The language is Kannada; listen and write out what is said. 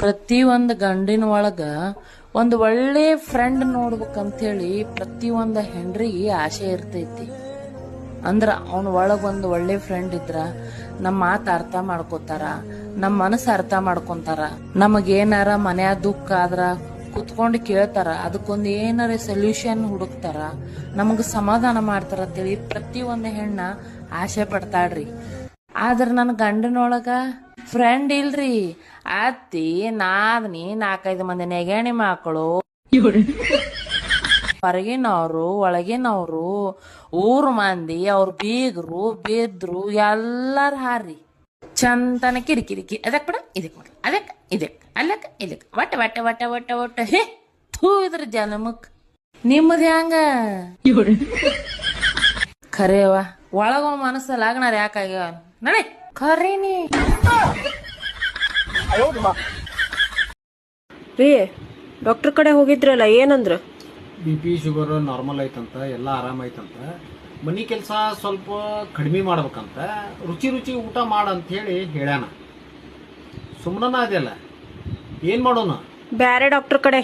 ಪ್ರತಿ ಒಂದು ಗಂಡಿನ ಒಳಗ ಒಂದು ಒಳ್ಳೆ ಫ್ರೆಂಡ್ ನೋಡ್ಬೇಕಂತೇಳಿ ಪ್ರತಿ ಒಂದು ಹೆಂಡ್ರಿಗೆ ಆಸೆ ಇರ್ತೈತಿ. ಅಂದ್ರ ಅವನ ಒಳಗ ಒಂದು ಒಳ್ಳೆ ಫ್ರೆಂಡ್ ಇದ್ರ ನಮ್ಮ ಮಾತು ಅರ್ಥ ಮಾಡ್ಕೋತಾರ ನಮ್ಮ ಮನಸ್ಸು ಅರ್ಥ ಮಾಡ್ಕೊಂತಾರ ನಮಗೇನಾರ ಮನೆಯ ದುಃಖ ಆದ್ರ ಕುತ್ಕೊಂಡು ಕೇಳ್ತಾರ, ಅದಕ್ಕೊಂದು ಏನಾರ ಸೊಲ್ಯೂಷನ್ ಹುಡುಕ್ತಾರ, ನಮಗ ಸಮಾಧಾನ ಮಾಡ್ತಾರ ಅಂತೇಳಿ ಪ್ರತಿ ಒಂದು ಹೆಣ್ಣ ಆಸೆ ಪಡ್ತಾಳ್ರಿ. ಆದ್ರೆ ನನ್ನ ಗಂಡನೊಳಗ ಫ್ರೆಂಡ್ ಇಲ್ರಿ. ಅತ್ತಿ ನಾದ್ನಿ ನಾಲ್ಕೈದು ಮಂದಿ ನೆಗಣಿ ಮಕ್ಕಳು ಹೊರಗಿನವ್ರು ಒಳಗಿನವ್ರು ಊರ್ ಮಂದಿ ಅವ್ರು ಬೀಗರು ಬಿದ್ರು ಎಲ್ಲಾರು ಹಾರಿ ಚಂತನ ಕಿರಿಕಿರಿಕಿ ಅದಕ್ಕೆ ಬಿಡ ಇದಕ್ ಬಿಡ ಅದಕ್ ಇದಕ್ ಅಲ್ಲಕ್ ಇದಕ್. ಒಟ್ಟ ಒಟ್ಟ ಒಟ್ಟ ಒಟ್ಟ ಒಟ್ಟ ಹೇ ಥೂ ಇದ್ರ ಜನಮಕ್. ನಿಮ್ಮದ್ ಹೆಂಗ ಖರೇವ ಒಳಗೋ ಮನಸ್ಸಲ್ಲಿ ಆಗ್ನಾರ ಯಾಕಾಗ್ಯಾವ? ನಡೆ. ಖರೀನಿ ರೀ ಡಾಕ್ಟರ್ ಕಡೆ ಹೋಗಿದ್ರಲ್ಲ ಏನಂದ್ರ? ಬಿ ಪಿ ಶುಗರ್ ನಾರ್ಮಲ್ ಐತಂತ ಎಲ್ಲ ಆರಾಮ ಐತಂತ. ಮನಿ ಕೆಲಸ ಸ್ವಲ್ಪ ಕಡಿಮೆ ಮಾಡ್ಬೇಕಂತ. ರುಚಿ ರುಚಿ ಊಟ ಮಾಡಂತ ಹೇಳಿ ಹೇಳ್ಯಾನ ಸುಮ್ಮನ ಅದೆಲ್ಲ ಏನು ಮಾಡೋಣ ಬ್ಯಾರೆ ಡಾಕ್ಟರ್ ಕಡೆ.